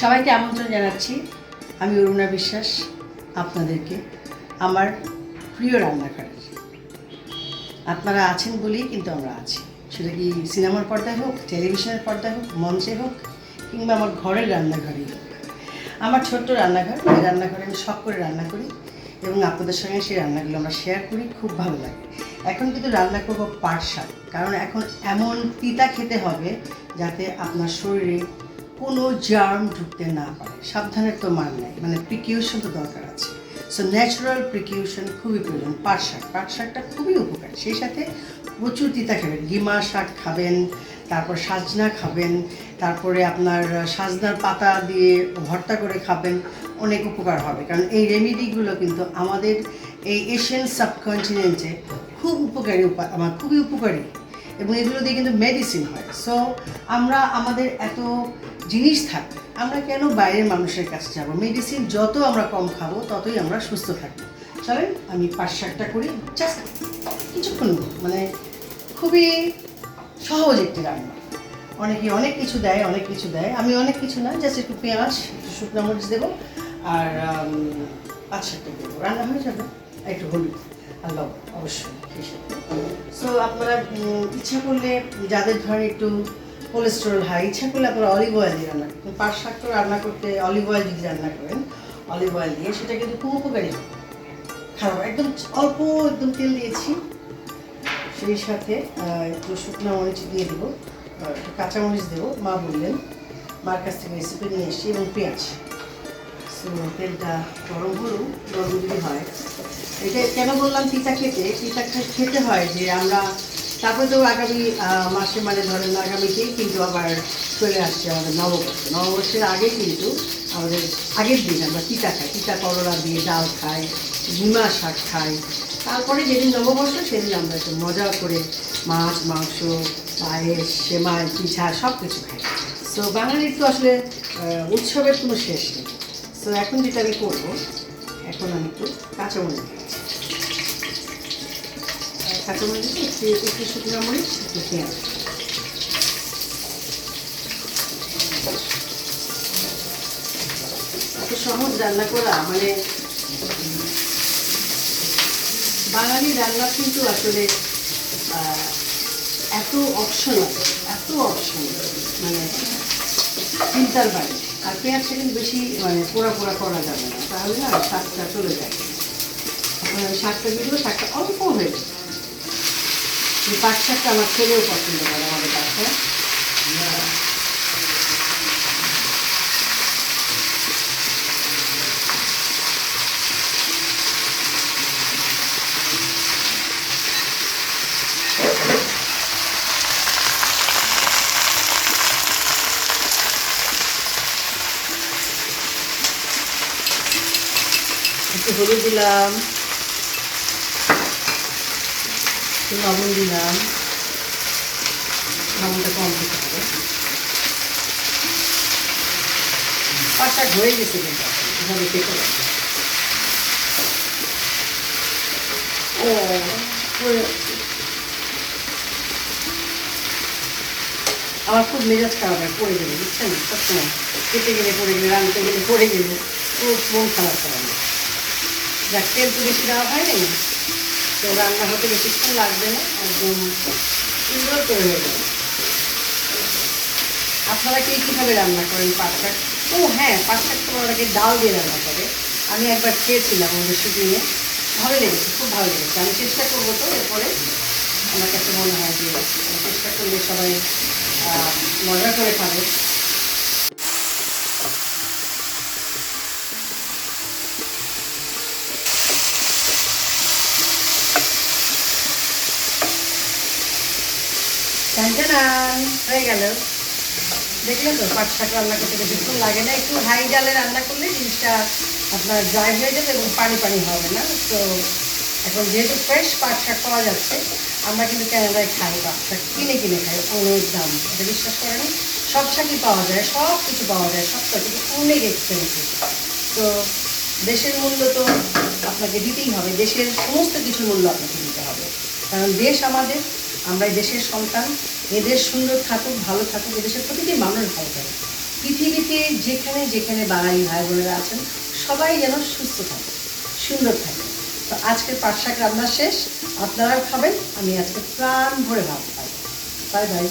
সবাইকে আমন্ত্রণ জানাচ্ছি। আমি অরুণা বিশ্বাস, আপনাদেরকে আমার প্রিয় রান্নাঘরে। আপনারা আছেন বলেই কিন্তু আমরা আছি। সেটা কি সিনেমার পর্দায় হোক, টেলিভিশনের পর্দায় হোক, মঞ্চে হোক, কিংবা আমার ঘরের রান্নাঘরেই হোক। আমার ছোট্ট রান্নাঘর, এই রান্নাঘরে আমি শখ করে রান্না করি এবং আপনাদের সঙ্গে সেই রান্নাগুলো আমরা শেয়ার করি, খুব ভালো লাগে। এখন কিন্তু রান্না করব পাট শাক, কারণ এখন এমন তিতা খেতে হবে যাতে আপনার শরীরে কোনো জার্ম ঢুকতে না পারে। সাবধানের তো মান নেই মানে প্রিকিউশন তো দরকার আছে। সো ন্যাচারাল প্রিকিউশন খুবই প্রয়োজন। পাট শাক, পাট শাকটা খুবই উপকারী। সেই সাথে প্রচুর তিতা খাবেন। গিমা শাক খাবেন, তারপর সাজনা খাবেন, তারপরে আপনার সাজনার পাতা দিয়ে ভর্তা করে খাবেন, অনেক উপকার হবে। কারণ এই রেমেডিগুলো কিন্তু আমাদের এই এশিয়ান সাবকন্টিনেন্টে খুব উপকারী উপা আমার খুবই উপকারী। এবং এগুলো দিয়ে কিন্তু মেডিসিন হয়। সো আমরা আমাদের এত জিনিস থাকে আমরা কেন বাইরের মানুষের কাছে যাব? মেডিসিন যত আমরা কম খাব, ততই আমরা সুস্থ থাকব। চলেন, আমি পাঁচ শাকটা করি জাস্ট কিছুক্ষণ মানে খুবই সহজ একটি রান্না। অনেকে অনেক কিছু দেয়, অনেক কিছু দেয়। আমি অনেক কিছু না জাস্ট একটু পেঁয়াজ, একটু শুকনো মরিচ দেবো, আর পাঁচ সাতটা দেবো। রান্না হয়ে যাবে একটু হলুদ, আর লবণ, অবশ্যই সো আপনারা ইচ্ছা করলে যাদের ধরেন একটু কোলেস্টেরল হাই ইচ্ছা করলে আপনারা অলিভ অয়েল দিয়ে রান্না করেন পাঁচ শাক তো রান্না করতে অলিভ অয়েল যদি রান্না করেন অলিভ অয়েল দিয়ে, সেটা কিন্তু খুব উপকারী। খারাপ, একদম অল্প একদম তেল দিয়েছি। সেই সাথে একটু শুকনো মরিচ দিয়ে দেবো। একটু কাঁচামরিচ দেবো, মা বললেন। মার কাছ থেকে রেসিপি নিয়ে এসেছি এবং পেঁয়াজ। সো তেলটা গরম হলেও গরম যদি হয় এটা কেন বললাম তিতা খেতে? খে- খেতে হয় যে আমরা, তারপরে তো আগামী মাসে মানে ধরেন আগামীতেই কিন্তু আবার চলে আসছে আমাদের নববর্ষ। নববর্ষের আগে কিন্তু আমাদের আগের দিন আমরা তিতা খাই। তিতা করলা দিয়ে ডাল খাই ঝিমা শাক খাই। তারপরে যেদিন নববর্ষ, সেদিন আমরা একটু মজা করে মাছ, মাংস, পায়েস, সেমাই, পিঠা সব কিছু খাই। সো বাঙালির তো আসলে উৎসবের কোনো শেষ নেই। সো এখন যেটা আমি করব এখন আমি একটু কাঁচামরিচ দিচ্ছি। কাঁচামরিচ একটু একটু শুকনো মরিচ, একটু পেঁয়াজ। এত সহজ রান্না করা মানে বাঙালি রান্না কিন্তু আসলে এত অপশন আছে এত অপশন মানে চিন্তার বাইরে। আর পেঁয়াজটা কিন্তু বেশি মানে পোড়া পোড়া করা যাবে না। তাহলে না শাকটা চলে যায়। আপনার শাকটা দিব, শাকটা অল্প হয়ে যায় এই পাট শাকটা আমার ছেলেও পছন্দ করে আমাদের বাসায় একটু হলুদ দিলাম। একটু লবণ দিলাম। লবণটা কম দিতে হবে। পাঁচটা হয়ে গেছে কিন্তু এভাবে কেটে। ও আমার খুব মেজাজ খারাপ হয়, পড়ে গেলে, বুঝছেন? সবসময় কেটে গেলে পড়ে গেলে রান্নাতে গেলে পড়ে গেলে, খুব মন খারাপ করে। যাক তেল তো বেশি দেওয়া হয় নাই, তো রান্না হতে বেশিক্ষণ লাগবে না, একদম সুন্দর করে হয়ে যাবে। আপনারা কে কীভাবে রান্না করেন পাট ও হ্যাঁ পাট শাক তো ওনাকে ডাল দিয়ে রান্না করে। আমি একবার খেয়েছিলাম আমাদের শুটিংয়ে ভালো লেগেছে, খুব ভালো লেগেছে। আমি চেষ্টা করব তো এরপরে আমার কাছে মনে হয় যে চেষ্টা করলে সবাই মজা করে খাবে হয়ে গেল। দেখলেন তো পাট শাক রান্না করতে বেশিক্ষণ লাগে না। একটু হাই জালে রান্না করলে জিনিসটা আপনার ড্রাই হয়ে যাবে এবং পানি পানি হবে না। তো এখন যেহেতু ফ্রেশ পাট শাক পাওয়া যাচ্ছে, আমরা কিন্তু ক্যানাডায় খাই পাট শাক। কিনে কিনে খাই, অনেক দাম। এটা বিশ্বাস করে না সব শাকই পাওয়া যায়, সব কিছু পাওয়া যায় সবটা কিন্তু অনেক এক্সপেন্সিভ তো দেশের মূল্য তো আপনাকে দিতেই হবে। দেশের সমস্ত কিছু মূল্য আপনাকে দিতে হবে। কারণ দেশ আমাদের আমরা দেশের সন্তান এদের সুন্দর থাকুক, ভালো থাকুক এদেশের প্রতিটি মানুষ ভালো থাকে পৃথিবীতে যেখানে যেখানে বাঙালি ভাই বোনেরা আছেন, সবাই যেন সুস্থ থাকে, সুন্দর থাকে। তো আজকের পাঠশাক রান্না শেষ। আপনারা খাবেন, আমি আজকে প্রাণ ভরে ভাত খাই। Bye bye